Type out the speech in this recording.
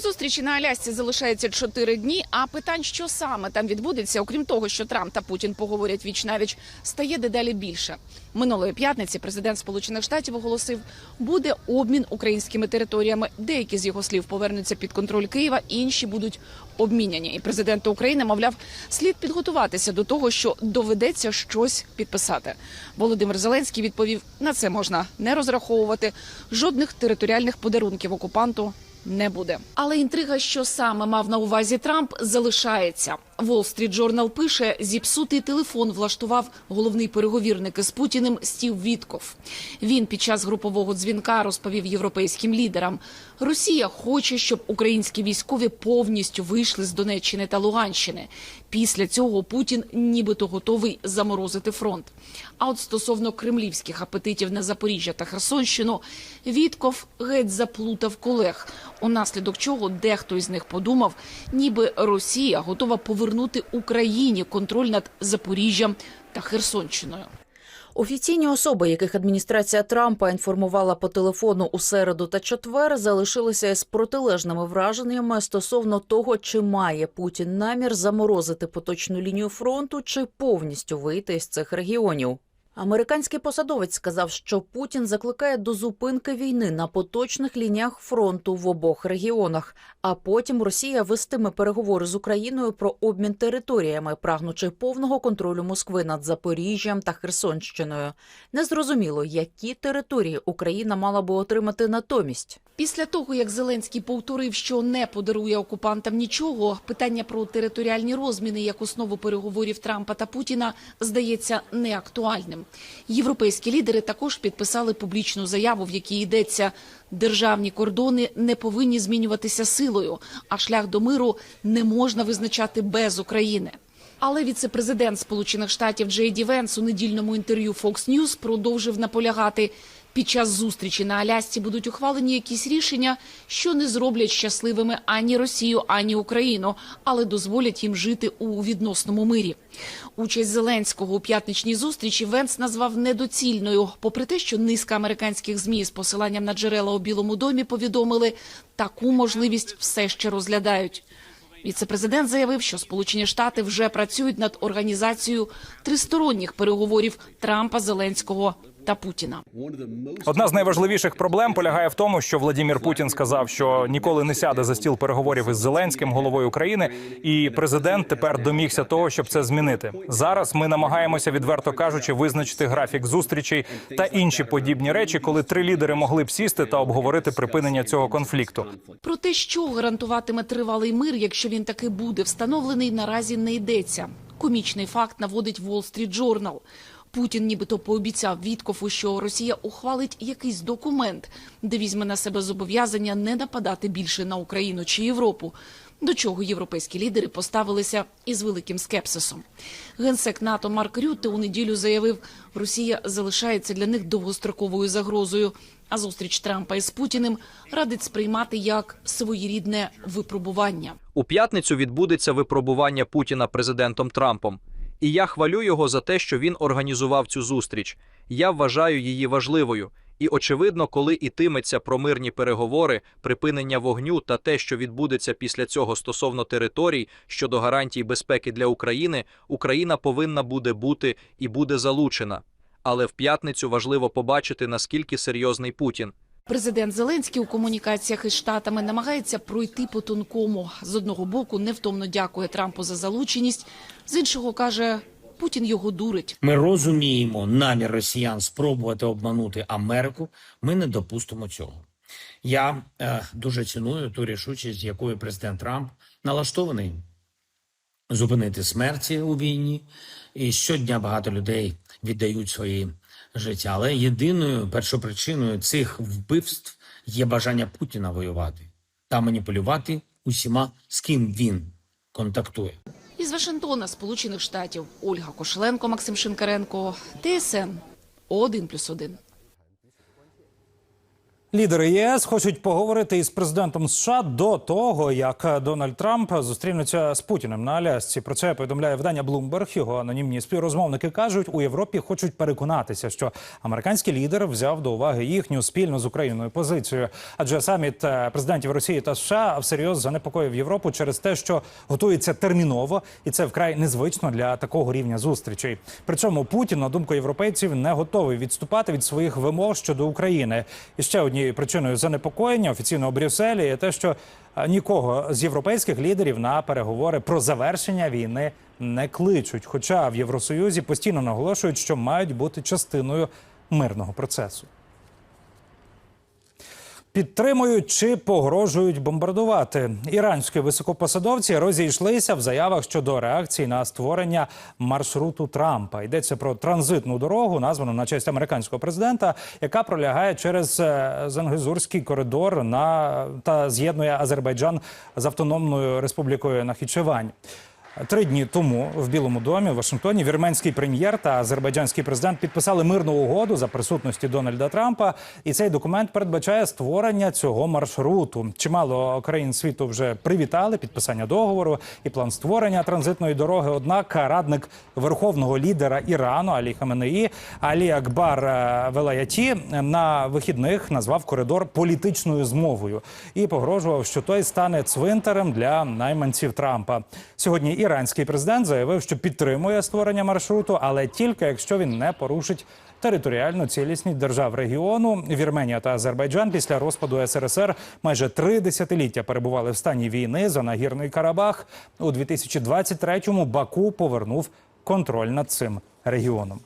Зустрічі на Алясці залишається чотири дні. А питань, що саме там відбудеться, окрім того, що Трамп та Путін поговорять віч навіч, стає дедалі більше. Минулої п'ятниці президент Сполучених Штатів оголосив, буде обмін українськими територіями. Деякі з його слів повернуться під контроль Києва, інші будуть обміняні. І президент України, мовляв, слід підготуватися до того, що доведеться щось підписати. Володимир Зеленський відповів: на це можна не розраховувати. Жодних територіальних подарунків окупанту не буде. Але інтрига, що саме мав на увазі Трамп, залишається. Wall Street Journal пише, зіпсутий телефон влаштував головний переговірник із Путіним Стів Вітков. Він під час групового дзвінка розповів європейським лідерам: Росія хоче, щоб українські військові повністю вийшли з Донеччини та Луганщини. Після цього Путін нібито готовий заморозити фронт. А от стосовно кремлівських апетитів на Запоріжжя та Херсонщину, Вітков геть заплутав колег, унаслідок чого дехто із них подумав, ніби Росія готова повернути Україні контроль над Запоріжжям та Херсонщиною. Офіційні особи, яких адміністрація Трампа інформувала по телефону у середу та четвер, залишилися з протилежними враженнями стосовно того, чи має Путін намір заморозити поточну лінію фронту, чи повністю вийти з цих регіонів. Американський посадовець сказав, що Путін закликає до зупинки війни на поточних лініях фронту в обох регіонах, а потім Росія вестиме переговори з Україною про обмін територіями, прагнучи повного контролю Москви над Запоріжжям та Херсонщиною. Незрозуміло, які території Україна мала би отримати натомість. Після того, як Зеленський повторив, що не подарує окупантам нічого, питання про територіальні розміни як основу переговорів Трампа та Путіна здається неактуальним. Європейські лідери також підписали публічну заяву, в якій йдеться державні кордони не повинні змінюватися силою, а шлях до миру не можна визначати без України. Але віце-президент Сполучених Штатів Джей Ді Венс у недільному інтерв'ю Fox News продовжив наполягати. Під час зустрічі на Алясці будуть ухвалені якісь рішення, що не зроблять щасливими ані Росію, ані Україну, але дозволять їм жити у відносному мирі. Участь Зеленського у п'ятничній зустрічі Венс назвав недоцільною, попри те, що низка американських змі з посиланням на джерела у Білому домі повідомили, таку можливість все ще розглядають. Віце-президент заявив, що Сполучені Штати вже працюють над організацією тристоронніх переговорів Трампа, Зеленського та Путіна. Одна з найважливіших проблем полягає в тому, що Владімір Путін сказав, що ніколи не сяде за стіл переговорів із Зеленським, головою України, і президент тепер домігся того, щоб це змінити. Зараз ми намагаємося, відверто кажучи, визначити графік зустрічей та інші подібні речі, коли три лідери могли б сісти та обговорити припинення цього конфлікту. Про те, що гарантуватиме тривалий мир, якщо він таки буде встановлений, наразі не йдеться. Комічний факт наводить Wall Street Journal. Путін нібито пообіцяв Віткофу, що Росія ухвалить якийсь документ, де візьме на себе зобов'язання не нападати більше на Україну чи Європу. До чого європейські лідери поставилися із великим скепсисом. Генсек НАТО Марк Рютте у неділю заявив, Росія залишається для них довгостроковою загрозою. А зустріч Трампа із Путіним радить сприймати як своєрідне випробування. У п'ятницю відбудеться випробування Путіна президентом Трампом. І я хвалю його за те, що він організував цю зустріч. Я вважаю її важливою. І очевидно, коли ітиметься про мирні переговори, припинення вогню та те, що відбудеться після цього стосовно територій щодо гарантій безпеки для України, Україна повинна буде бути і буде залучена. Але в п'ятницю важливо побачити, наскільки серйозний Путін. Президент Зеленський у комунікаціях із штатами намагається пройти по тонкому. З одного боку невтомно дякує Трампу за залученість, з іншого каже, Путін його дурить. Ми розуміємо намір росіян спробувати обманути Америку. Ми не допустимо цього. Я е, дуже ціную ту рішучість, якою президент Трамп налаштований зупинити смерті у війні. І щодня багато людей віддають свої життя. Але єдиною першопричиною цих вбивств є бажання Путіна воювати та маніпулювати усіма, з ким він контактує. Із Вашингтона, Сполучених Штатів, Ольга Кошленко, Максим Шинкаренко, ТСН 1+,1. Лідери ЄС хочуть поговорити із президентом США до того, як Дональд Трамп зустрінеться з Путіним на Алясці. Про це повідомляє видання Bloomberg. Його анонімні співрозмовники кажуть, у Європі хочуть переконатися, що американський лідер взяв до уваги їхню спільну з Україною позицію. Адже саміт е, президентів Росії та США всерйоз занепокоїв Європу через те, що готується терміново, і це вкрай незвично для такого рівня зустрічей. При цьому Путін, на думку європейців, не готовий відступати від своїх вимог щодо України. І ще однією причиною занепокоєння офіційно у Брюсселі є те, що е, нікого з європейських лідерів на переговори про завершення війни не кличуть. Хоча в Євросоюзі постійно наголошують, що мають бути частиною мирного процесу. Підтримують чи погрожують бомбардувати. Іранські високопосадовці розійшлися в заявах щодо реакції на створення маршруту Трампа. Йдеться про транзитну дорогу, названу на честь американського президента, яка пролягає через е, Зангезурський коридор на та з'єднує Азербайджан з автономною республікою Нахічевань. Три дні тому в Білому домі в Вашингтоні вірменський прем'єр та азербайджанський президент підписали мирну угоду за присутності Дональда Трампа. І цей документ передбачає створення цього маршруту. Чимало країн світу вже привітали підписання договору і план створення транзитної дороги. Однак радник верховного лідера Ірану Алі Хаменеї Алі Акбар е, Велаяті на вихідних назвав коридор політичною змовою і погрожував, що той стане цвинтарем для найманців Трампа. Сьогодні іранський президент заявив, що підтримує створення маршруту, але тільки якщо він не порушить територіальну цілісність держав регіону. Вірменія та Азербайджан після розпаду СРСР майже три десятиліття перебували в стані війни за нагірний Карабах. У 2023-му Баку повернув контроль над цим регіоном.